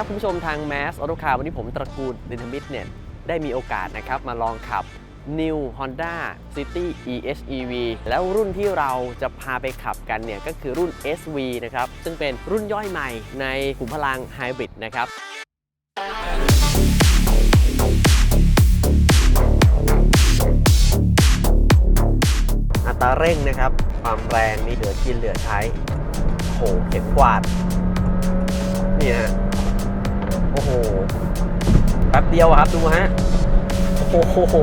ครับคุณผู้ชมทาง Mass Auto Car วันนี้ผมตระกูลดินทมิตเนี่ยได้มีโอกาสนะครับมาลองขับ New Honda City EHEV แล้วรุ่นที่เราจะพาไปขับกันเนี่ยก็คือรุ่น SV นะครับ ซึ่งเป็นรุ่นย่อยใหม่ในขุมพลังไฮบริดนะครับอัตราเร่งนะครับ ความแรงนี่เหลือกินเหลือใช้โอ้โหเข็นกวาดนี่ฮะ โอ้โหแป๊บเดียวครับดูฮะ โอ้โห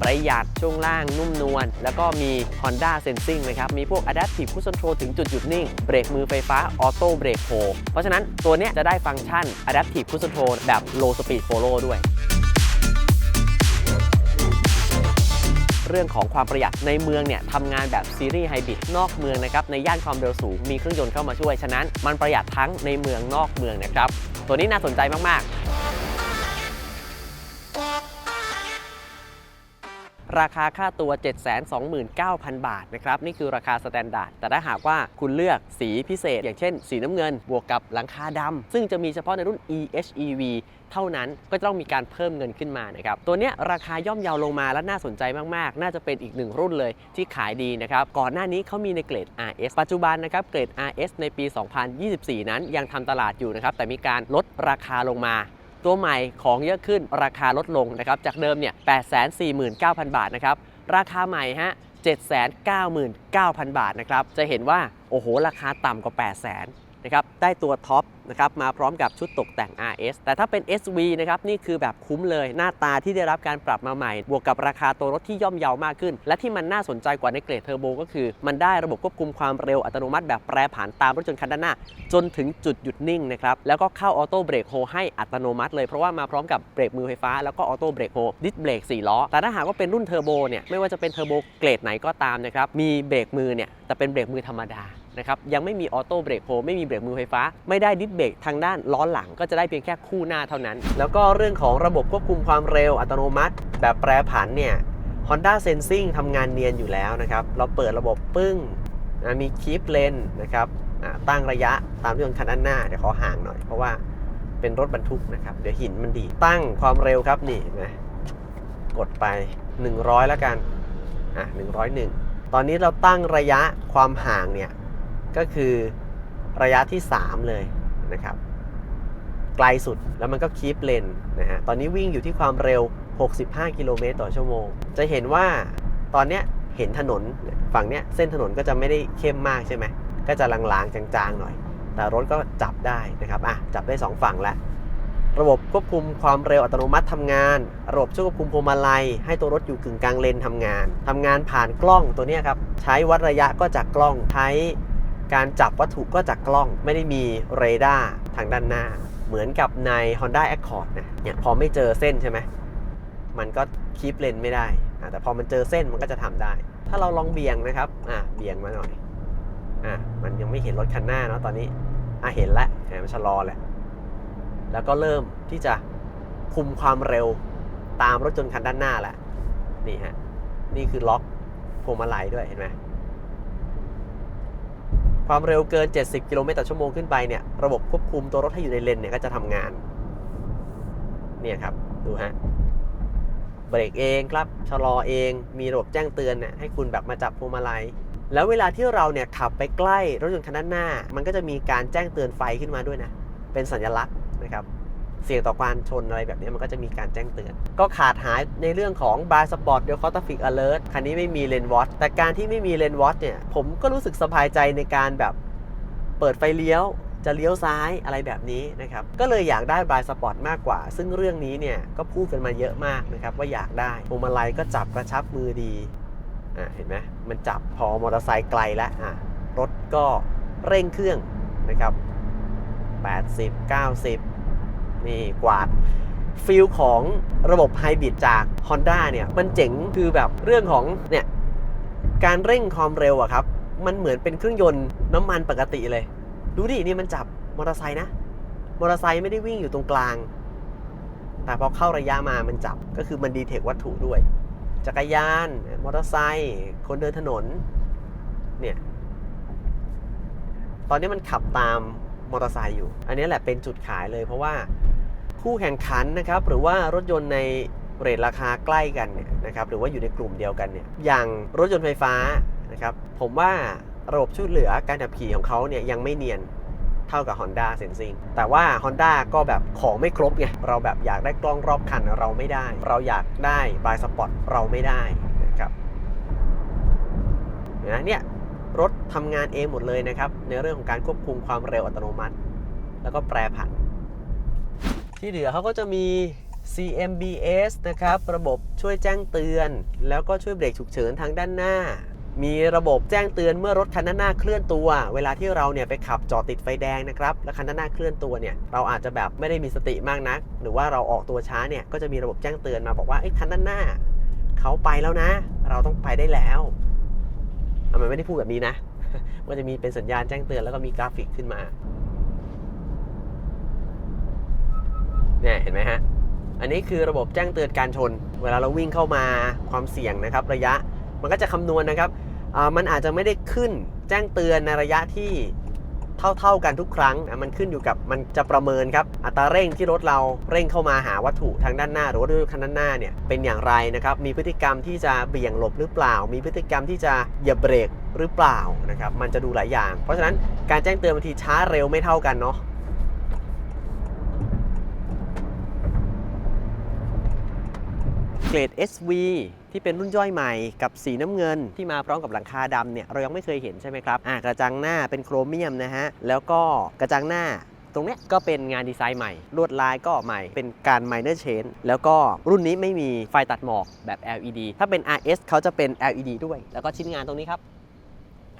ประหยัดช่วงล่างนุ่มนวล แล้วก็มี Honda Sensing นะครับ มีพวก Adaptive Cruise Control ถึงจุดหยุดนิ่ง เบรกมือไฟฟ้า Auto Brake Pro เพราะฉะนั้นตัวเนี้ยจะได้ฟังก์ชัน Adaptive Cruise Control แบบ Low Speed Follow ด้วย เรื่องของความประหยัดในเมืองเนี่ยทำงานแบบซีรีส์ไฮบริดนอกเมืองนะครับในย่านความเร็วสูงมีเครื่องยนต์เข้ามาช่วย ฉะนั้นมันประหยัดทั้งในเมืองนอกเมืองนะครับ ตัวนี้น่าสนใจมากๆราคาค่าตัว 729,000 บาทนะครับ นี่คือราคาสแตนดาร์ด แต่ถ้าหากว่าคุณเลือกสีพิเศษ อย่างเช่น สีน้ำเงิน บวกกับหลังคาดำ ซึ่งจะมีเฉพาะในรุ่น EHEV เท่านั้นก็จะต้องมีการเพิ่มเงินขึ้นมานะครับตัวนี้ราคาย่อมเยาวลงมาและน่าสนใจมากๆ น่าจะเป็นอีกหนึ่งรุ่นเลยที่ขายดีนะครับก่อนหน้านี้เขามีในเกรด RS ปัจจุบันนะครับเกรด RS ในปี 2024 นั้นยังทำตลาดอยู่นะครับแต่มีการลดราคาลงมาตัวใหม่ของเยอะขึ้นราคาลดลงนะครับจากเดิมเนี่ย 849,000 บาทนะครับ ราคาใหม่ฮะ 799,000 บาทนะครับ จะเห็นว่า โอ้โห ราคาต่ำกว่า 800,000 นะครับได้ตัวท็อปนะครับมาพร้อมกับชุดตกแต่ง RS แต่ถ้าเป็น SV นะครับนี่คือแบบคุ้มเลยหน้าตาที่ได้รับการปรับมาใหม่ บวกกับราคาตัวรถที่ย่อมเยาวมากขึ้น และที่มันน่าสนใจกว่าในเกรดเทอร์โบก็คือ มันได้ระบบควบคุมความเร็วอัตโนมัติแบบแปรผันตามรถยนต์คันด้านหน้า จนถึงจุดหยุดนิ่งนะครับแล้วก็เข้าออโต้เบรกโฮให้อัตโนมัติเลยเพราะว่ามาพร้อมกับเบรกมือไฟฟ้าแล้วก็ออโต้เบรกโฮดิสเบรก4ล้อแต่ถ้าหากว่าเป็นรุ่นเทอร์โบเนี่ยไม่ว่าจะเป็นเทอร์โบเกรดไหนก็ตามนะครับมีเบรกมือเนี่ยแต่เป็นเบรกมือธรรมดา นะครับยังไม่มีออโต้เบรกโฮไม่มีเบรกมือไฟฟ้า ไม่ได้ดิสเบรกทางด้านล้อหลังก็จะได้เพียงแค่คู่หน้าเท่านั้น แล้วก็เรื่องของระบบควบคุมความเร็วอัตโนมัติ แบบแปรผันเนี่ย Honda Sensing ทำงานเนียนอยู่แล้วนะครับ เราเปิดระบบปึ้งมีคีปเลนนะครับตั้งระยะตามที่ยนคันด้านหน้า เดี๋ยวขอห่างหน่อย เพราะว่าเป็นรถบรรทุกนะครับ เดี๋ยวหินมันดี ตั้งความเร็วครับนี่นไหมกดไป 100 แล้วกันอะ101 ตอนนี้เราตั้งระยะความห่างเนี่ย ก็คือระยะที่ 3 เลยนะครับ ไกลสุดแล้วมันก็คีปเลนนะฮะตอนนี้วิ่งอยู่ที่ความเร็ว 65 กิโลเมตรต่อชั่วโมง จะเห็นว่าตอนเนี้ยเห็นถนนฝั่งเนี้ยเส้นถนนก็จะไม่ได้เข้มมากใช่ไหมก็จะลางๆ จางๆหน่อย แต่รถก็จับได้นะครับอะจับได้ 2 ฝั่งแล้วระบบควบคุมความเร็วอัตโนมัติทำงาน ระบบช่วยควบคุมพวงมาลัย ให้ตัวรถอยู่กึ่งกลางเลนทำงานทำงานผ่านกล้องตัวเนี้ยครับ ใช้วัดระยะก็จากกล้อง ใช้ การจับวัตถุก็จากกล้องไม่ได้มีเรดาร์ทางด้านหน้า เหมือนกับใน Honda Accord นะเนี่ยพอไม่เจอเส้นใช่ไหมมันก็คีปเลนไม่ได้ แต่พอมันเจอเส้นมันก็จะทำได้ ถ้าเราลองเบี่ยงนะครับอะเบี่ยงมาหน่อยอะมันยังไม่เห็นรถคันหน้าเนาะตอนนี้อะเห็นแล้วเห็นมันชะลอแหละแล้วก็เริ่มที่จะคุมความเร็วตามรถยนคันด้านหน้าแหละนี่ฮะนี่คือล็อกพวงมาลัยด้วยเห็นไหม ความเร็วเกิน 70 กิโลเมตรต่อชั่วโมงขึ้นไปเนี่ยระบบควบคุมตัวรถให้อยู่ในเลนเนี่ยก็จะทำงานเนี่ยครับดูฮะเบรกเองครับชะลอเองมีระบบแจ้งเตือนเนี่ยให้คุณแบบมาจับพวงมาลัยแล้วเวลาที่เราเนี่ยขับไปใกล้รถยนต์คันด้านหน้า มันก็จะมีการแจ้งเตือนไฟขึ้นมาด้วยนะ เป็นสัญลักษณ์นะครับ เสี่ยงต่อการชนอะไรแบบนี้มันก็จะมีการแจ้งเตือน ก็ขาดหายในเรื่องของ Bar Spot เดี๋ยว Traffic Alert คันนี้ไม่มีเลนวอ t แต่การที่ไม่มีเลนวอ t เนี่ย ผมก็รู้สึกสบายใจในการแบบเปิดไฟเลี้ยวจะเลี้ยวซ้ายอะไรแบบนี้นะครับ ก็เลยอยากได้ Bar Spot มากกว่า ซึ่งเรื่องนี้เนี่ยก็พูดกันมาเยอะมากนะครับ ว่าอยากได้พวงมาลัยก็จับกระชับมือดี อ่าเห็นไหมมันจับพอมอเตอร์ไซค์ไกลแล้วอะรถก็เร่งเครื่องนะครับ 80 90 นี่กวาดฟิลของระบบไฮบริดจาก Honda เนี่ย มันเจ๋งคือแบบเรื่องของเนี่ย การเร่งความเร็วอะครับ มันเหมือนเป็นเครื่องยนต์น้ำมันปกติเลย ดูดิ นี่มันจับมอเตอร์ไซค์นะ มอเตอร์ไซค์ไม่ได้วิ่งอยู่ตรงกลาง แต่พอเข้าระยะมามันจับก็คือมันดีเทควัตถุด้วย จักรยาน มอเตอร์ไซค์คนเดินถนนเนี่ยตอนนี้มันขับตาม มอเตอร์ไซค์อยู่ อันนี้แหละเป็นจุดขายเลยเพราะว่าคู่แข่งขันนะครับหรือว่ารถยนต์ในเรทราคาใกล้กันเนี่ยนะครับหรือว่าอยู่ในกลุ่มเดียวกันเนี่ยอย่างรถยนต์ไฟฟ้านะครับผมว่าระบบช่วยเหลือการขับขี่ของเขาเนี่ยยังไม่เนียนเท่ากับ Honda Sensing แต่ว่า Honda ก็แบบของไม่ครบไงเราแบบอยากได้กล้องรอบคันเราไม่ได้ เราอยากได้บายสปอตเราไม่ได้นะครับนไหมเนี่ย รถทำงานเองหมดเลยนะครับ ในเรื่องของการควบคุมความเร็วอัตโนมัติ แล้วก็แปรผัน ที่เหลือเขาก็จะมี CMBS นะครับ ระบบช่วยแจ้งเตือน แล้วก็ช่วยเบรกฉุกเฉินทางด้านหน้า มีระบบแจ้งเตือนเมื่อรถคันด้านหน้าเคลื่อนตัว เวลาที่เราเนี่ยไปขับจอดติดไฟแดงนะครับ แล้วคันด้านหน้าเคลื่อนตัวเนี่ย เราอาจจะแบบไม่ได้มีสติมากนัก หรือว่าเราออกตัวช้าเนี่ย ก็จะมีระบบแจ้งเตือนมาบอกว่าไอ้คันด้านหน้าเขาไปแล้วนะ เราต้องไปได้แล้ว มันไม่ได้พูดแบบนี้นะ มันจะมีเป็นสัญญาณแจ้งเตือนแล้วก็มีกราฟิกขึ้นมาเนี่ยเห็นไหมฮะ อันนี้คือระบบแจ้งเตือนการชน เวลาเราวิ่งเข้ามาความเสี่ยงนะครับ ระยะมันก็จะคำนวณนะครับอ่ามันอาจจะไม่ได้ขึ้นแจ้งเตือนในระยะที่ เท่า ๆกันทุกครั้งอะมันขึ้นอยู่กับมันจะประเมินครับ อัตราเร่งที่รถเราเร่งเข้ามาหาวัตถุทางด้านหน้า หรือว่ารถคันด้านหน้าเนี่ยเป็นอย่างไรนะครับ มีพฤติกรรมที่จะเบี่ยงหลบหรือเปล่า มีพฤติกรรมที่จะเหยียบเบรกหรือเปล่านะครับ มันจะดูหลายอย่าง เพราะฉะนั้นการแจ้งเตือนบางทีช้าเร็วไม่เท่ากันเนาะเกรด SV ที่เป็นรุ่นย่อยใหม่กับสีน้ำเงินที่มาพร้อมกับหลังคาดำเนี่ยเรายังไม่เคยเห็นใช่ไหมครับอ่ากระจังหน้าเป็นโครเมียมนะฮะแล้วก็กระจังหน้าตรงเนี้ยก็เป็นงานดีไซน์ใหม่ ลวดลายก็ใหม่ เป็นการ minor change แล้วก็รุ่นนี้ไม่มีไฟตัดหมอกแบบ LED ถ้าเป็น RS เขาจะเป็น LED ด้วย แล้วก็ชิ้นงานตรงนี้ครับ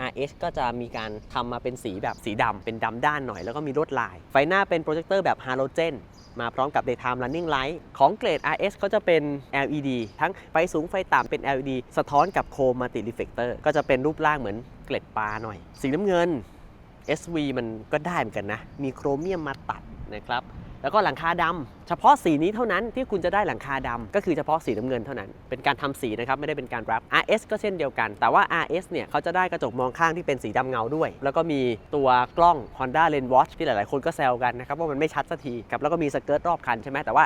RS ก็จะมีการทำมาเป็นสีแบบสีดำเป็นดำด้านหน่อยแล้วก็มีลวดลาย ไฟหน้าเป็นโปรเจคเตอร์แบบฮาโลเจนมาพร้อมกับ daytime running light ของเกรด RS เขาจะเป็น LED ทั้งไฟสูงไฟต่ำเป็น LED สะท้อนกับโคมมัลติรีเฟกเตอร์ก็จะเป็นรูปร่างเหมือนเกล็ดปลาหน่อย สีน้ำเงิน SV มันก็ได้เหมือนกันนะ มีโครเมียมมาตัดนะครับ แล้วก็หลังคาดำเฉพาะสีนี้เท่านั้นที่คุณจะได้หลังคาดำก็คือเฉพาะสีน้ำเงินเท่านั้น เป็นการทำสีนะครับ ไม่ได้เป็นการแรป RS ก็เช่นเดียวกัน แต่ว่า RS เนี่ยเขาจะได้กระจกมองข้างที่เป็นสีดำเงาด้วย แล้วก็มีตัวกล้อง Honda Lens Watch ที่หลาย ๆ คนก็แซวกันนะครับว่ามันไม่ชัดสักทีครับแล้วก็มีสเกิร์ตรอบคันใช่ไหมแต่ว่า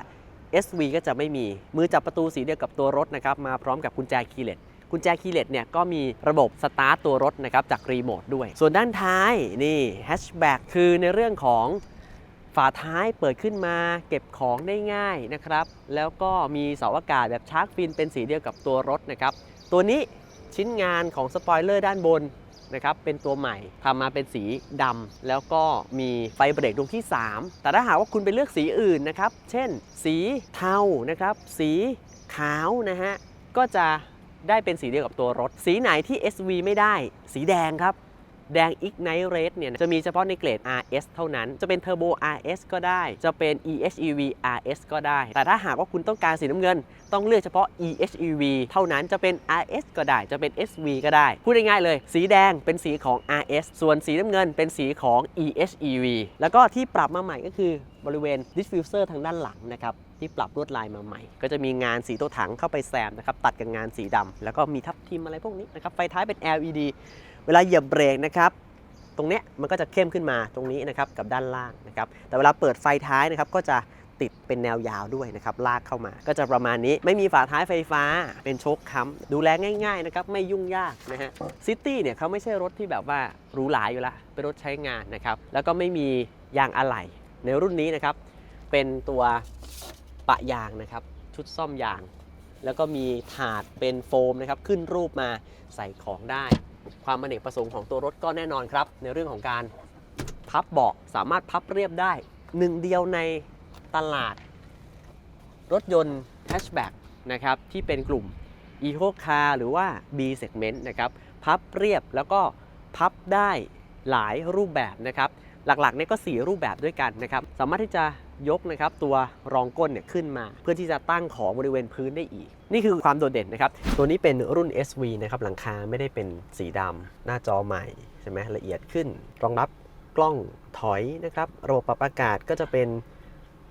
SV ก็จะไม่มีมือจับประตูสีเดียวกับตัวรถนะครับมาพร้อมกับกุญแจคีย์เลสกุญแจคีย์เลสเนี่ยก็มีระบบสตาร์ตตัวรถนะครับจากรีโมทด้วย ส่วนด้านท้ายนี่แฮชแบ็กคือในเรื่องของ ฝาท้ายเปิดขึ้นมาเก็บของได้ง่ายนะครับ แล้วก็มีเสาอากาศแบบชาร์กฟินเป็นสีเดียวกับตัวรถนะครับ ตัวนี้ชิ้นงานของสปอยเลอร์ด้านบนนะครับเป็นตัวใหม่ทำมาเป็นสีดำแล้วก็มีไฟเบรกดวงที่ 3 แต่ถ้าหากว่าคุณไปเลือกสีอื่นนะครับ เช่น สีเทานะครับ สีขาวนะฮะก็จะได้เป็นสีเดียวกับตัวรถ สีไหนที่ SV ไม่ได้ สีแดงครับ แดง Ignite Red เนี่ยจะมีเฉพาะในเกรด RS เท่านั้น จะเป็น Turbo RS ก็ได้ จะเป็น EHEV RS ก็ได้ แต่ถ้าหากว่าคุณต้องการสีน้ำเงิน ต้องเลือกเฉพาะ EHEV เท่านั้นจะเป็น RS ก็ได้ จะเป็น SV ก็ได้ พูดง่ายๆเลย สีแดงเป็นสีของ RS ส่วนสีน้ำเงินเป็นสีของ EHEV แล้วก็ที่ปรับมาใหม่ก็คือบริเวณ diffuser ทางด้านหลังนะครับที่ปรับลวดลายมาใหม่ ก็จะมีงานสีตัวถังเข้าไปแซมนะครับตัดกับงานสีดำแล้วก็มีทับทิมอะไรพวกนี้นะครับไฟท้ายเป็น LED เวลาเหยียบเบรกนะครับตรงเนี้ยมันก็จะเข้มขึ้นมาตรงนี้นะครับกับด้านล่างนะครับแต่เวลาเปิดไฟท้ายนะครับก็จะติดเป็นแนวยาวด้วยนะครับลากเข้ามา ก็จะประมาณนี้ไม่มีฝาท้ายไฟฟ้า เป็นโชคค้ำดูแลง่ายๆนะครับไม่ยุ่งยากนะฮะซิตี้เนี่ยเขาไม่ใช่รถที่แบบว่าหรูหราอยู่ละเป็นรถใช้งานนะครับแล้วก็ไม่มียางอะไหล่ในรุ่นนี้นะครับเป็นตัวปะยางนะครับชุดซ่อมยาง แล้วก็มีถาดเป็นโฟมนะครับขึ้นรูปมาใส่ของได้ ความอเนกประสงค์ของตัวรถก็แน่นอนครับ ในเรื่องของการพับเบาะสามารถพับเรียบได้หนึ่งเดียวในตลาด รถยนต์แฮชแบ็กนะครับที่เป็นกลุ่ม Eco Car หรือว่า B Segment นะครับพับเรียบแล้วก็พับได้หลายรูปแบบนะครับหลักๆเนี่ยก็ 4 รูปแบบด้วยกันนะครับ สามารถที่จะ ยกนะครับตัวรองก้นเนี่ยขึ้นมา เพื่อที่จะตั้งของบริเวณพื้นได้อีก นี่คือความโดดเด่นนะครับ ตัวนี้เป็นรุ่น SV นะครับหลังคาไม่ได้เป็นสีดำหน้าจอใหม่ใช่ไหมละเอียดขึ้น รองรับกล้องถอยนะครับระบบปรับอากาศก็จะเป็น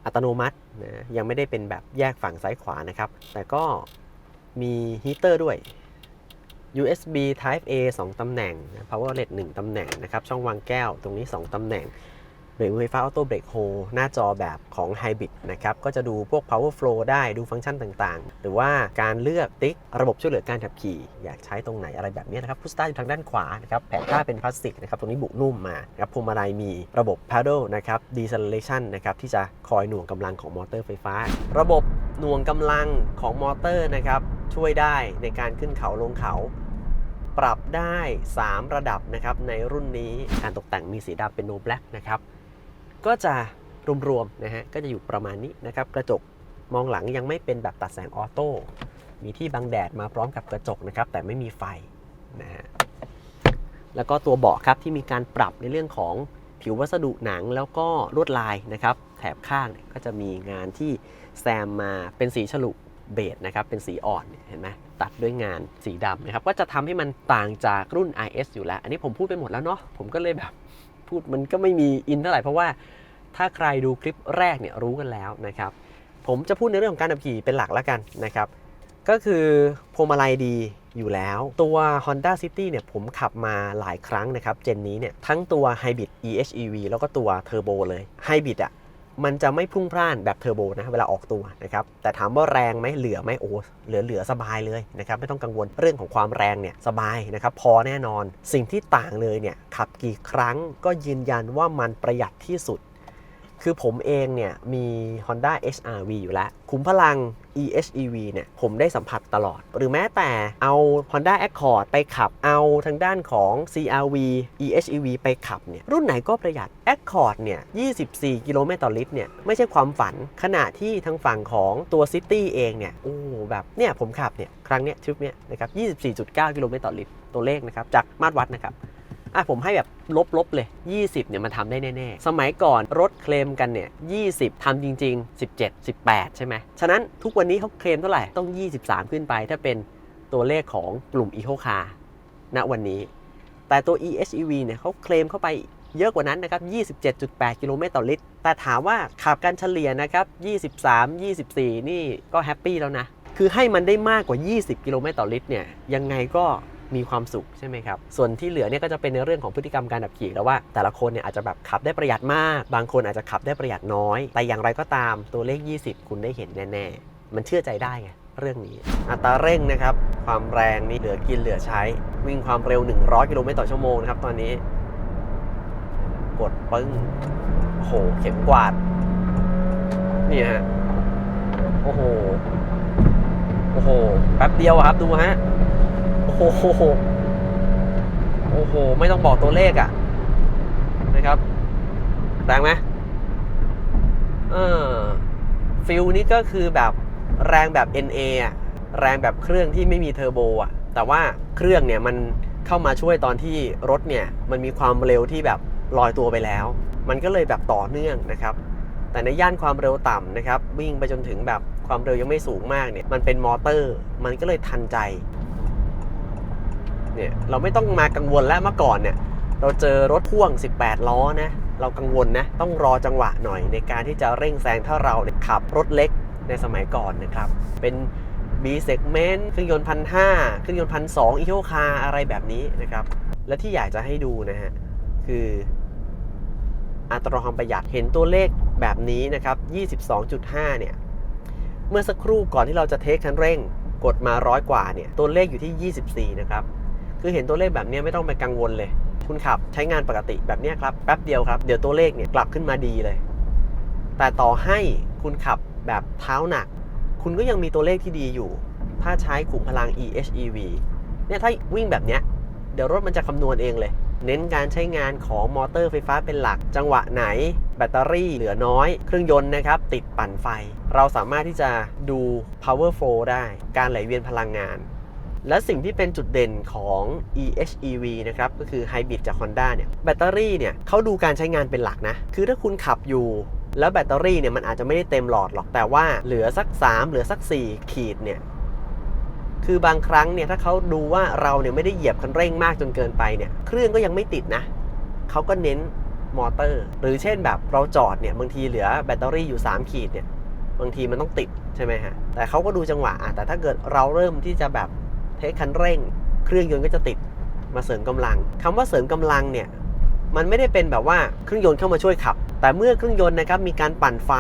อัตโนมัตินะยังไม่ได้เป็นแบบแยกฝั่งซ้ายขวานะครับ แต่ก็มีฮีเตอร์ด้วย USB Type A 2 ตำแหน่ง Power Outlet 1ตำแหน่งนะครับ ช่องวางแก้วตรงนี้ 2 ตำแหน่ง เบรกมือไฟฟ้าออโต้เบรกโฮหน้าจอแบบของ Hybrid นะครับก็จะดูพวก power flow ได้ดูฟังก์ชันต่างๆ หรือว่าการเลือกติ๊กระบบช่วยเหลือการขับขี่ อยากใช้ตรงไหนอะไรแบบนี้นะครับพุสตาอยู่ทางด้านขวานะครับแผงผ้าเป็นพลาสติกนะครับตรงนี้บุนุ่มมาครับพวงมาลัยมีระบบ paddle นะครับ deceleration นะครับที่จะคอยหน่วงกำลังของมอเตอร์ไฟฟ้า ระบบหน่วงกำลังของมอเตอร์นะครับช่วยได้ในการขึ้นเขาลงเขาปรับได้ 3 ระดับนะครับในรุ่นนี้การตกแต่งมีสีดำเป็น no black นะครับ ก็จะรวมๆนะฮะก็จะอยู่ประมาณนี้นะครับกระจกมองหลังยังไม่เป็นแบบตัดแสงออโต้มีที่บังแดดมาพร้อมกับกระจกนะครับแต่ไม่มีไฟนะฮะแล้วก็ตัวเบาะครับที่มีการปรับในเรื่องของผิววัสดุหนังแล้วก็ลวดลายนะครับแถบข้างก็จะมีงานที่แซมมาเป็นสีฉลุเบจนะครับเป็นสีอ่อนเนี่ยเห็นไหมตัดด้วยงานสีดำนะครับก็จะทำให้มันต่างจากรุ่น IS อยู่แล้ว อันนี้ผมพูดไปหมดแล้วเนาะผมก็เลยแบบ พูดมันก็ไม่มีอินเท่าไหร่เพราะว่าถ้าใครดูคลิปแรกเนี่ยรู้กันแล้วนะครับ ผมจะพูดในเรื่องของการขับขี่เป็นหลักแล้วกันนะครับ ก็คือพวงมาลัยดีอยู่แล้ว ตัว Honda City เนี่ยผมขับมาหลายครั้งนะครับ เจนนี้เนี่ยทั้งตัว Hybrid EHEV แล้วก็ตัว Turbo เลย Hybrid อะ มันจะไม่พุ่งพล่านแบบเทอร์โบนะเวลาออกตัวนะครับแต่ถามว่าแรงไหมเหลือไหมโอ้เหลือเหลือสบายเลยนะครับไม่ต้องกังวลเรื่องของความแรงเนี่ยสบายนะครับพอแน่นอนสิ่งที่ต่างเลยเนี่ยขับกี่ครั้งก็ยืนยันว่ามันประหยัดที่สุด คือผมเองเนี่ยมี Honda HRV อยู่แล้ว คุ้มพลัง EHEV เนี่ยผมได้สัมผัสตลอด หรือแม้แต่เอา Honda Accord ไปขับเอาทางด้านของ CRV EHEV ไปขับเนี่ยรุ่นไหนก็ประหยัด Accord เนี่ย 24 กิโลเมตรต่อลิตรเนี่ยไม่ใช่ความฝันขณะที่ทางฝั่งของตัว City เองเนี่ยโอ้แบบเนี่ยผมขับเนี่ยครั้งเนี้ยทริปเนี้ยนะครับ 24.9 กิโลเมตรต่อลิตรตัวเลขนะครับจากมาตรวัดนะครับ อะผมให้แบบลบๆเลย 20เนี่ยมันทำได้แน่ๆ สมัยก่อนรถเคลมกันเนี่ย 20ทำจริง ๆ 17 18 ใช่ไหม ฉะนั้นทุกวันนี้เขาเคลมเท่าไหร่ ต้อง 23 ขึ้นไปถ้าเป็นตัวเลขของกลุ่ม Eco Car ณวันนี้ แต่ตัว EHEV เนี่ยเขาเคลมเข้าไปเยอะกว่านั้นนะครับ 27.8 กิโลเมตรต่อลิตร แต่ถามว่าขับกันเฉลี่ยนะครับ 23 24 นี่ก็แฮปปี้แล้วนะ คือให้มันได้มากกว่า 20 กิโลเมตรต่อลิตรเนี่ย ยังไงก็ มีความสุขใช่ไหมครับ ส่วนที่เหลือเนี่ยก็จะเป็นในเรื่องของพฤติกรรมการขับขี่แล้วว่า แต่ละคนเนี่ยอาจจะแบบขับได้ประหยัดมาก บางคนอาจจะขับได้ประหยัดน้อย แต่อย่างไรก็ตามตัวเลข 20 คุณได้เห็นแน่ๆ มันเชื่อใจได้ไงเรื่องนี้ อัตราเร่งนะครับ ความแรงนี่เหลือกินเหลือใช้ วิ่งความเร็ว 100 กิโลเมตรต่อชั่วโมงนะครับตอนนี้ กดปึ้งโอ้โห เข็มกวาด นี่ฮะ โอ้โห โอ้โห แป๊บเดียวครับ ดูฮะ โอ้โหโอ้โห ไม่ต้องบอกตัวเลขอะนะครับแรงไหมเออฟิลนี้ก็คือแบบแรงแบบ NA อะแรงแบบเครื่องที่ไม่มีเทอร์โบอะ แต่ว่าเครื่องเนี่ยมันเข้ามาช่วยตอนที่รถเนี่ย มันมีความเร็วที่แบบลอยตัวไปแล้ว มันก็เลยแบบต่อเนื่องนะครับ แต่ในย่านความเร็วต่ำนะครับ วิ่งไปจนถึงแบบความเร็วยังไม่สูงมากเนี่ย มันเป็นมอเตอร์ มันก็เลยทันใจ เนี่ยเราไม่ต้องมากังวลแล้วเมื่อก่อนเนี่ยเราเจอรถพ่วง 18 ล้อนะเรากังวลนะต้องรอจังหวะหน่อยในการที่จะเร่งแซงถ้าเราขับรถเล็กในสมัยก่อนนะครับ เป็น B segment เครื่องยนต์พันห้าเครื่องยนต์พันสองอีโคคาอะไรแบบนี้นะครับ และที่อยากจะให้ดูนะฮะ คืออัตราความประหยัดเห็นตัวเลขแบบนี้นะครับ 22.5 เนี่ย เมื่อสักครู่ก่อนที่เราจะเทคคันเร่ง กดมาร้อยกว่าเนี่ย ตัวเลขอยู่ที่ 24 นะครับ คือเห็นตัวเลขแบบนี้ไม่ต้องไปกังวลเลย คุณขับใช้งานปกติแบบนี้ครับแป๊บเดียวครับเดี๋ยวตัวเลขเนี่ยกลับขึ้นมาดีเลย แต่ต่อให้คุณขับแบบเท้าหนัก คุณก็ยังมีตัวเลขที่ดีอยู่ ถ้าใช้ขุมพลัง EHEV เนี่ยถ้าวิ่งแบบเนี้ยเดี๋ยวรถมันจะคำนวณเองเลย เน้นการใช้งานของมอเตอร์ไฟฟ้าเป็นหลัก จังหวะไหน แบตเตอรี่เหลือน้อย เครื่องยนต์นะครับ ติดปั่นไฟ เราสามารถที่จะดู power flow ได้ การไหลเวียนพลังงาน และสิ่งที่เป็นจุดเด่นของ EHEV นะครับ ก็คือ Hybrid จาก Honda เนี่ย แบตเตอรี่เนี่ยเขาดูการใช้งานเป็นหลักนะ คือถ้าคุณขับอยู่ แล้วแบตเตอรี่เนี่ยมันอาจจะไม่ได้เต็มหลอดหรอก แต่ว่าเหลือสัก 3 เหลือสัก 4 ขีดเนี่ย คือบางครั้งเนี่ยถ้าเขาดูว่าเราเนี่ยไม่ได้เหยียบคันเร่งมากจนเกินไปเนี่ย เครื่องก็ยังไม่ติดนะ เขาก็เน้นมอเตอร์ หรือเช่นแบบเราจอดเนี่ยบางทีเหลือแบตเตอรี่อยู่ 3 ขีดเนี่ย บางทีมันต้องติดใช่ไหมฮะ แต่เขาก็ดูจังหวะอะแต่ถ้าเกิดเราเริ่มที่จะแบบ ทคคันเร่ง เครื่องยนต์ก็จะติดมาเสริมกำลังคำว่าเสริมกำลังเนี่ยมันไม่ได้เป็นแบบว่าเครื่องยนต์เข้ามาช่วยขับ แต่เมื่อเครื่องยนต์นะครับมีการปั่นไฟ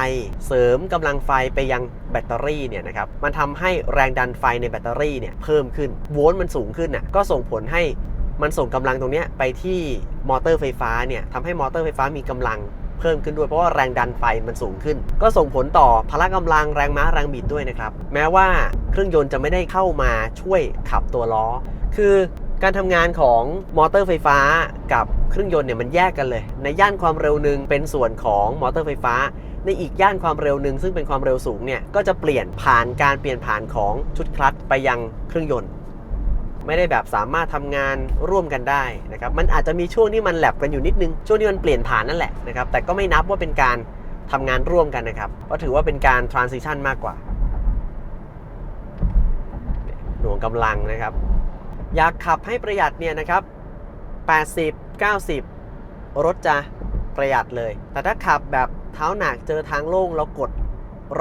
เสริมกำลังไฟไปยังแบตเตอรี่เนี่ยนะครับมันทำให้แรงดันไฟในแบตเตอรี่เนี่ยเพิ่มขึ้นโวลต์มันสูงขึ้นน่ะก็ส่งผลให้มันส่งกำลังตรงเนี้ยไปที่มอเตอร์ไฟฟ้าเนี่ยทำให้มอเตอร์ไฟฟ้ามีกำลัง เพิ่มขึ้นด้วยเพราะว่าแรงดันไฟมันสูงขึ้น ก็ส่งผลต่อพละกำลังแรงม้าแรงบิดด้วยนะครับ แม้ว่าเครื่องยนต์จะไม่ได้เข้ามาช่วยขับตัวล้อ คือการทำงานของมอเตอร์ไฟฟ้ากับเครื่องยนต์เนี่ยมันแยกกันเลย ในย่านความเร็วหนึ่งเป็นส่วนของมอเตอร์ไฟฟ้า ในอีกย่านความเร็วหนึ่งซึ่งเป็นความเร็วสูงเนี่ยก็จะเปลี่ยนผ่านการเปลี่ยนผ่านของชุดคลัตช์ไปยังเครื่องยนต์ ไม่ได้แบบสามารถทำงานร่วมกันได้นะครับมันอาจจะมีช่วงที่มันแลบกันอยู่นิดนึง ช่วงที่มันเปลี่ยนผ่านนั่นแหละนะครับแต่ก็ไม่นับว่าเป็นการทำงานร่วมกันนะครับเพราะถือว่าเป็นการ transition มากกว่าหน่วงกำลังนะครับ อยากขับให้ประหยัดเนี่ยนะครับ 80 90 รถจะประหยัดเลย แต่ถ้าขับแบบเท้าหนักเจอทางโล่งแล้วกด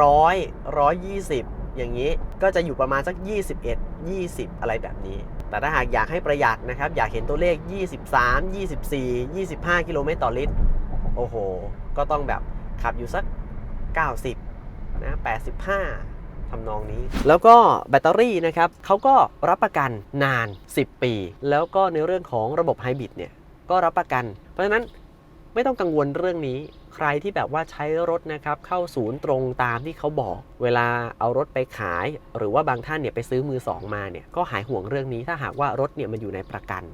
ร้อยร้อยยี่สิบอย่างนี้ก็จะอยู่ประมาณสัก 21 20 อะไรแบบนี้ แต่ถ้าหากอยากให้ประหยัดนะครับ อยากเห็นตัวเลข 23 24 25 กิโลเมตรต่อลิตร โอ้โห ก็ต้องแบบขับอยู่สัก 90 นะ 85ทำนองนี้ แล้วก็แบตเตอรี่นะครับเขาก็รับประกันนาน 10 ปี แล้วก็ในเรื่องของระบบไฮบริดเนี่ย ก็รับประกัน เพราะฉะนั้นไม่ต้องกังวลเรื่องนี้ ใครที่แบบว่าใช้รถนะครับเข้าศูนย์ตรงตามที่เขาบอก เวลาเอารถไปขาย หรือว่าบางท่านเนี่ยไปซื้อมือสองมาเนี่ยก็หายห่วงเรื่องนี้ถ้าหากว่ารถเนี่ยมันอยู่ในประกัน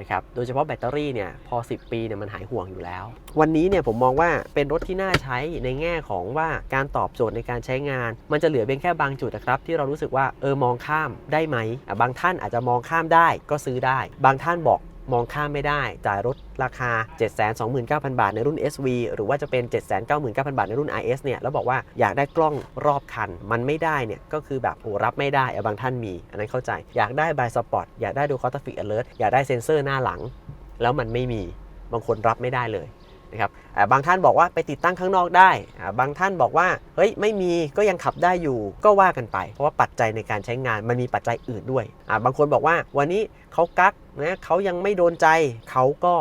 นะครับโดยเฉพาะแบตเตอรี่เนี่ยพอ 10 ปีเนี่ยมันหายห่วงอยู่แล้ว วันนี้เนี่ยผมมองว่าเป็นรถที่น่าใช้ในแง่ของว่าการตอบโจทย์ในการใช้งาน มันจะเหลือเพียงแค่บางจุดนะครับ ที่เรารู้สึกว่าเออมองข้ามได้ไหม บางท่านอาจจะมองข้ามได้ก็ซื้อได้ บางท่านบอก มองข้ามไม่ได้ จ่ายรถราคา 729,000 บาทในรุ่น SV หรือว่าจะเป็น 799,000 บาทในรุ่น IS เนี่ยแล้วบอกว่าอยากได้กล้องรอบคัน มันไม่ได้เนี่ยก็คือแบบโอ้รับไม่ได้อะบางท่านมี อันนั้นเข้าใจ อยากได้บายสปอร์ตอยากได้ดูคอร์ทฟิกอเลอร์อยากได้เซ็นเซอร์หน้าหลัง แล้วมันไม่มีบางคนรับไม่ได้เลยนะครับอ่าบางท่านบอกว่าไปติดตั้งข้างนอกได้อ่าบางท่านบอกว่า เฮ้ย ไม่มีก็ยังขับได้อยู่ ก็ว่ากันไป เพราะว่าปัจจัยในการใช้งานมันมีปัจจัยอื่นด้วยอ่าบางคนบอกว่าวันนี้เขากัก นะเขายังไม่โดนใจเขาก็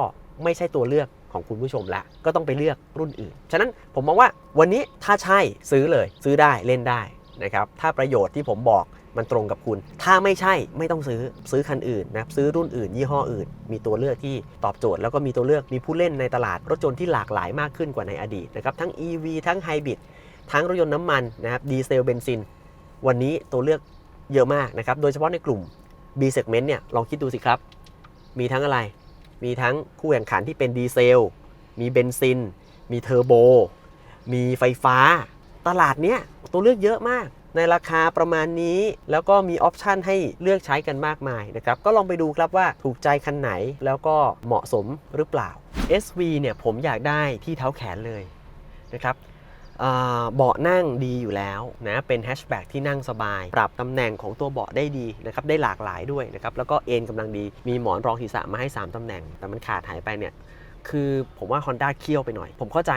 ไม่ใช่ตัวเลือกของคุณผู้ชมละก็ต้องไปเลือกรุ่นอื่น ฉะนั้นผมมองว่าวันนี้ถ้าใช่ซื้อเลย ซื้อได้เล่นได้นะครับถ้าประโยชน์ที่ผมบอกมันตรงกับคุณ ถ้าไม่ใช่ไม่ต้องซื้อซื้อคันอื่นนะซื้อรุ่นอื่น ยี่ห้ออื่น มีตัวเลือกที่ตอบโจทย์ แล้วก็มีตัวเลือกมีผู้เล่นในตลาดรถยนต์ที่หลากหลายมากขึ้นกว่าในอดีตนะครับทั้ง EV ทั้งไฮบริดทั้งรถยนต์น้ำมันนะครับดีเซลเบนซิน วันนี้ตัวเลือกเยอะมากนะครับโดยเฉพาะในกลุ่ม B segment เนี่ยลองคิดดูสิครับ มีทั้งอะไร มีทั้งคู่แข่งขันที่เป็นดีเซล มีเบนซิน มีเทอร์โบ มีไฟฟ้า ตลาดเนี้ยตัวเลือกเยอะมาก ในราคาประมาณนี้แล้วก็มีออปชันให้เลือกใช้กันมากมายนะครับ ก็ลองไปดูครับว่าถูกใจคันไหนแล้วก็เหมาะสมหรือเปล่า SV เนี่ยผมอยากได้ที่เท้าแขนเลยนะครับ เบาะนั่งดีอยู่แล้วนะเป็นแฮชแบ็กที่นั่งสบาย ปรับตำแหน่งของตัวเบาะได้ดีนะครับได้หลากหลายด้วยนะครับแล้วก็เอนกำลังดีมีหมอนรองศีรษะมาให้ 3ตำแหน่ง แต่มันขาดหายไปเนี่ยคือผมว่า Honda เคี่ยวไปหน่อย ผมเข้าใจ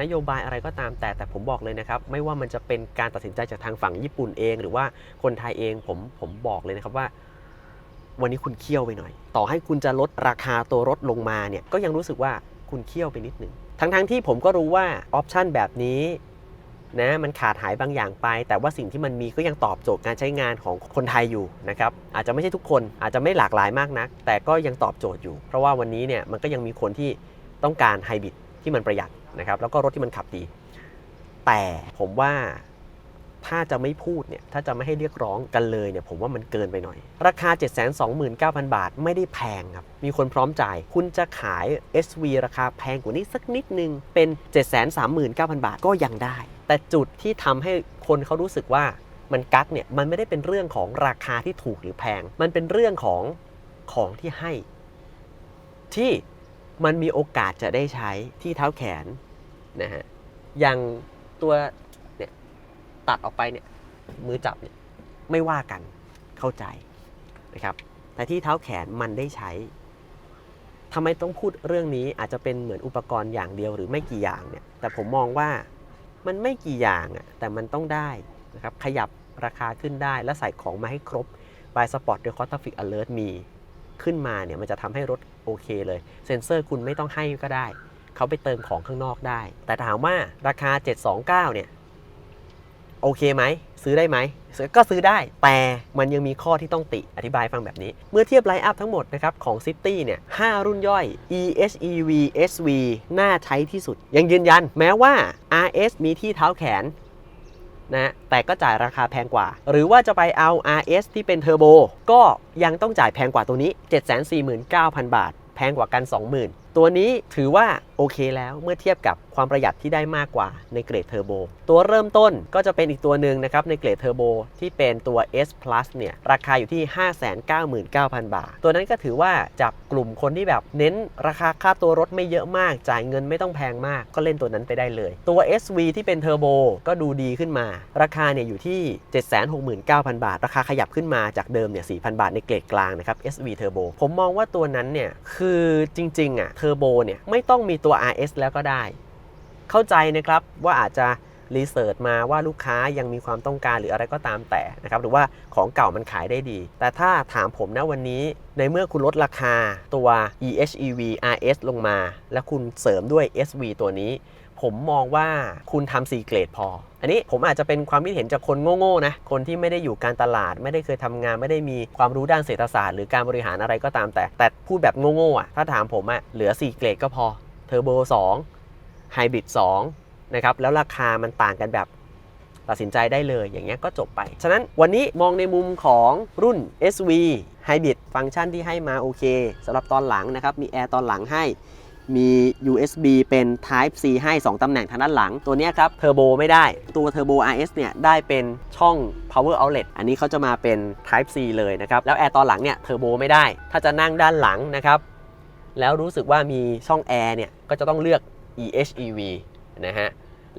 นโยบายอะไรก็ตามแต่แต่ผมบอกเลยนะครับ ไม่ว่ามันจะเป็นการตัดสินใจจากทางฝั่งญี่ปุ่นเอง หรือว่าคนไทยเองผมผมบอกเลยนะครับว่า วันนี้คุณเคี่ยวไปหน่อย ต่อให้คุณจะลดราคาตัวรถลงมาเนี่ยก็ยังรู้สึกว่าคุณเคี่ยวไปนิดนึง ทั้งๆทที่ผมก็รู้ว่าออปชันแบบนี้นะมันขาดหายบางอย่างไป แต่ว่าสิ่งที่มันมีก็ยังตอบโจทย์การใช้งานของคนไทยอยู่นะครับอาจจะไม่ใช่ทุกคนอาจจะไม่หลากหลายมากนัก แต่ก็ยังตอบโจทย์อยู่ เพราะว่าวันนี้เนี่ยมันก็ยังมีคนที่ต้องการไฮบริดที่มันประหยัดนะครับแล้วก็รถที่มันขับดี แต่ผมว่า ถ้าจะไม่พูดเนี่ยถ้าจะไม่ให้เรียกร้องกันเลยเนี่ยผมว่ามันเกินไปหน่อย ราคา 729,000 บาทไม่ได้แพงครับ มีคนพร้อมจ่าย คุณจะขาย SV ราคาแพงกว่านี้สักนิดนึง เป็น 739,000 บาทก็ยังได้ แต่จุดที่ทำให้คนเขารู้สึกว่ามันกักเนี่ยมันไม่ได้เป็นเรื่องของราคาที่ถูกหรือแพง มันเป็นเรื่องของของที่ให้ ที่มันมีโอกาสจะได้ใช้ที่เท้าแขนนะฮะอย่างตัว ตัดออกไปเนี่ยมือจับเนี่ยไม่ว่ากันเข้าใจนะครับ แต่ที่เท้าแขนมันได้ใช้ทำไมต้องพูดเรื่องนี้อาจจะเป็นเหมือนอุปกรณ์อย่างเดียวหรือไม่กี่อย่างเนี่ย แต่ผมมองว่ามันไม่กี่อย่างอะแต่มันต้องได้นะครับขยับราคาขึ้นได้และใส่ของมาให้ครบบายสปอร์ตเดอะคอร์ทฟิกอเลิร์มีขึ้นมาเนี่ยมันจะทำให้รถโอเคเลย เซ็นเซอร์คุณไม่ต้องให้ก็ได้ เขาไปเติมของข้างนอกได้ แต่ถามว่าราคา 729 เนี่ย โอเคไหมซื้อได้ไหมก็ซื้อได้แต่มันยังมีข้อที่ต้องติอธิบายฟังแบบนี้ เมื่อเทียบไลน์อัพทั้งหมดนะครับของ City เนี่ย5รุ่นย่อย EHEV SV น่าใช้ที่สุด ยังยืนยันแม้ว่า RS มีที่เท้าแขนนะแต่ก็จ่ายราคาแพงกว่า หรือว่าจะไปเอา RS ที่เป็นเทอร์โบก็ยังต้องจ่ายแพงกว่าตัวนี้ 749,000 บาท แพงกว่ากัน 20,000 ตัวนี้ถือว่าโอเคแล้วเมื่อเทียบกับความประหยัดที่ได้มากกว่าในเกรดเทอร์โบตัวเริ่มต้นก็จะเป็นอีกตัวหนึ่งนะครับในเกรดเทอร์โบที่เป็นตัว S Plus เนี่ยราคาอยู่ที่ 599,000 บาท ตัวนั้นก็ถือว่าจับกลุ่มคนที่แบบเน้นราคาค่าตัวรถไม่เยอะมาก จ่ายเงินไม่ต้องแพงมากก็เล่นตัวนั้นไปได้เลย ตัว SV ที่เป็นเทอร์โบก็ดูดีขึ้นมา ราคาเนี่ยอยู่ที่ 769,000 บาท ราคาขยับขึ้นมาจากเดิมเนี่ย4,000 บาทในเกรดกลางนะครับ SV Turbo ผมมองว่าตัวนั้นเนี่ยคือจริงๆอะเทอร์โบเนี่ยไม่ต้องมีตัว RS แล้วก็ได้ เข้าใจนะครับว่าอาจจะรีเสิร์ชมาว่าลูกค้ายังมีความต้องการหรืออะไรก็ตามแต่นะครับหรือว่าของเก่ามันขายได้ดี แต่ถ้าถามผมนะวันนี้ในเมื่อคุณลดราคาตัว EHEV RS ลงมา แล้วคุณเสริมด้วย SV ตัวนี้ ผมมองว่าคุณทำ4เกรดพอ อันนี้ผมอาจจะเป็นความคิดเห็นจากคนโง่ๆนะคนที่ไม่ได้อยู่การตลาด ไม่ได้เคยทำงาน ไม่ได้มีความรู้ด้านเศรษฐศาสตร์หรือการบริหารอะไรก็ตามแต่ แต่พูดแบบโง่ๆอะถ้าถามผมอะเหลือ4เกรดก็พอ ทอร์โบ2ไฮบริด2นะครับแล้วราคามันต่างกันแบบตัดสินใจได้เลยอย่างเงี้ยก็จบไป ฉะนั้นวันนี้มองในมุมของรุ่น SV Hybrid ฟังก์ชันที่ให้มาโอเคสำหรับตอนหลังนะครับมีแอร์ตอนหลังให้มี USB เป็น Type C ให้ 2 ตำแหน่งทางด้านหลัง ตัวนี้ครับเทอร์โบไม่ได้ ตัว Turbo RS เนี่ยได้เป็นช่อง Power Outlet อันนี้เขาจะมาเป็น Type C เลยนะครับ แล้วแอร์ตอนหลังเนี่ยเทอร์โบไม่ได้ ถ้าจะนั่งด้านหลังนะครับ แล้วรู้สึกว่ามีช่องแอร์เนี่ยก็จะต้องเลือก EHEV นะฮะ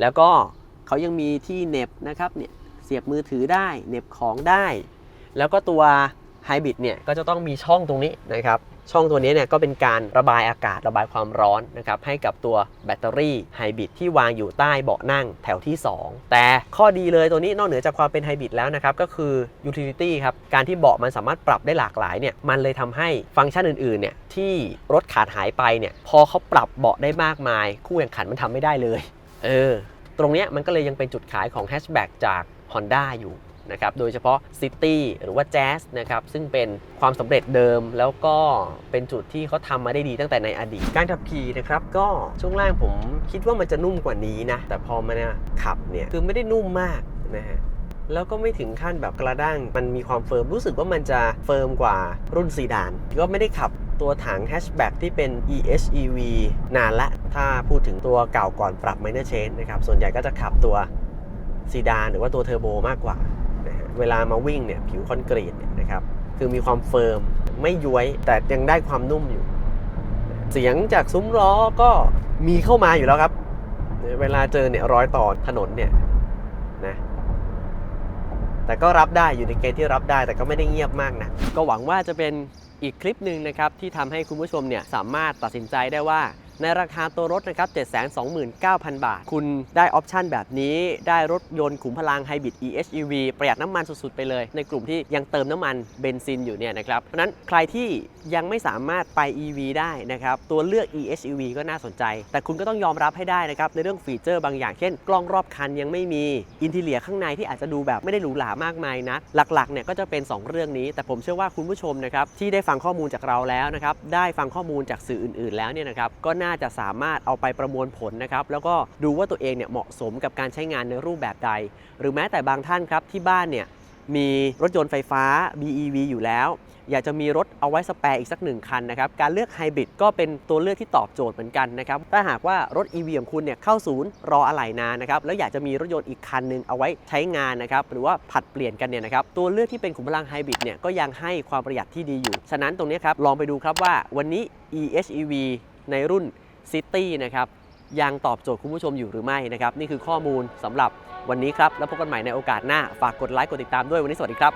แล้วก็เขายังมีที่เน็บนะครับเนี่ยเสียบมือถือได้เน็บของได้ แล้วก็ตัวไฮบริดเนี่ยก็จะต้องมีช่องตรงนี้นะครับ ช่องตัวนี้เนี่ยก็เป็นการระบายอากาศระบายความร้อนนะครับให้กับตัวแบตเตอรี่ไฮบริดที่วางอยู่ใต้เบาะนั่งแถวที่ 2 แต่ข้อดีเลยตัวนี้นอกเหนือจากความเป็นไฮบริดแล้วนะครับก็คือ utility ครับการที่เบาะมันสามารถปรับได้หลากหลายเนี่ยมันเลยทำให้ฟังก์ชันอื่นๆเนี่ยที่รถขาดหายไปเนี่ยพอเขาปรับเบาะได้มากมาย คู่แข่งขันมันทำไม่ได้เลยเออตรงเนี้ยมันก็เลยยังเป็นจุดขายของแฮชแบ็กจาก Honda อยู่ นะครับโดยเฉพาะ City หรือว่า Jazz นะครับซึ่งเป็นความสำเร็จเดิมแล้วก็เป็นจุดที่เขาทำมาได้ดีตั้งแต่ในอดีต การขับขี่นะครับก็ช่วงล่างผมคิดว่ามันจะนุ่มกว่านี้นะ แต่พอมาเนี่ยขับเนี่ยคือไม่ได้นุ่มมากนะฮะแล้วก็ไม่ถึงขั้นแบบกระด้าง มันมีความเฟิร์ม รู้สึกว่ามันจะเฟิร์มกว่ารุ่นซีดาน ก็ไม่ได้ขับตัวถังแฮชแบ็กที่เป็น EHEV นานละ ถ้าพูดถึงตัวเก่าก่อนปรับ minor change นะครับ ส่วนใหญ่ก็จะขับตัวซีดานหรือว่าตัวเทอร์โบมากกว่า เวลามาวิ่งเนี่ยผิวคอนกรีตเนี่ยนะครับคือมีความเฟิร์มไม่ย้วยแต่ยังได้ความนุ่มอยู่ เสียงจากซุ้มล้อก็มีเข้ามาอยู่แล้วครับ เวลาเจอเนี่ยร้อยต่อถนนเนี่ยนะแต่ก็รับได้อยู่ในเกณฑ์ที่รับได้แต่ก็ไม่ได้เงียบมากนะก็หวังว่าจะเป็นอีกคลิปหนึ่งนะครับที่ทำให้คุณผู้ชมเนี่ยสามารถตัดสินใจได้ว่า ในราคาตัวรถนะครับ 729,000 บาท คุณได้ออปชันแบบนี้ได้รถยนต์ขุมพลังไฮบริด EHEV ประหยัดน้ำมันสุดๆ ไปเลย ในกลุ่มที่ยังเติมน้ำมันเบนซินอยู่เนี่ยนะครับ เพราะนั้นใครที่ยังไม่สามารถไป EV ได้นะครับ ตัวเลือก EHEV ก็น่าสนใจ แต่คุณก็ต้องยอมรับให้ได้นะครับ ในเรื่องฟีเจอร์บางอย่างเช่น กล้องรอบคันยังไม่มีอินทีเลียข้างในที่อาจจะดูแบบไม่ได้หรูหรามากมายนะหลักๆเนี่ยก็จะเป็น 2 เรื่องนี้ แต่ผมเชื่อว่าคุณผู้ชมนะครับที่ได้ฟังข้อมูลจากเราแล้วนะครับได้ฟังข้อมูลจากสื่ออื่น ๆ แล้วเนี่ยนะครับก็น่าจะสามารถเอาไปประมวลผลนะครับแล้วก็ดูว่าตัวเองเนี่ยเหมาะสมกับการใช้งานในรูปแบบใด หรือแม้แต่บางท่านครับที่บ้านเนี่ยมีรถยนต์ไฟฟ้า BEV อยู่แล้ว อยากจะมีรถเอาไว้สแปร์อีกสักหนึ่งคันนะครับ การเลือกไฮบริดก็เป็นตัวเลือกที่ตอบโจทย์เหมือนกันนะครับ ถ้าหากว่ารถ EV ของคุณเนี่ยเข้าศูนย์รออะไหล่นานนะครับ แล้วอยากจะมีรถยนต์อีกคันหนึงเอาไว้ใช้งานนะครับ หรือว่าผัดเปลี่ยนกันเนี่ยนะครับ ตัวเลือกที่เป็นขุมพลังไฮบริดเนี่ยก็ยังให้ความประหยัดที่ดีอยู่ ฉะนั้นตรงนี้ครับลองไปดูครับว่าวันนี้ EHEV ในรุ่น ซิตี้นะครับยังตอบโจทย์คุณผู้ชมอยู่หรือไม่นะครับ นี่คือข้อมูลสำหรับวันนี้ครับ แล้วพบกันใหม่ในโอกาสหน้า ฝากกดไลค์กดติดตามด้วยวันนี้สวัสดีครับ